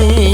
money.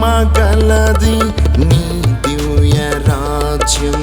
మహిమ గలది నీ దివ్య రాజ్యం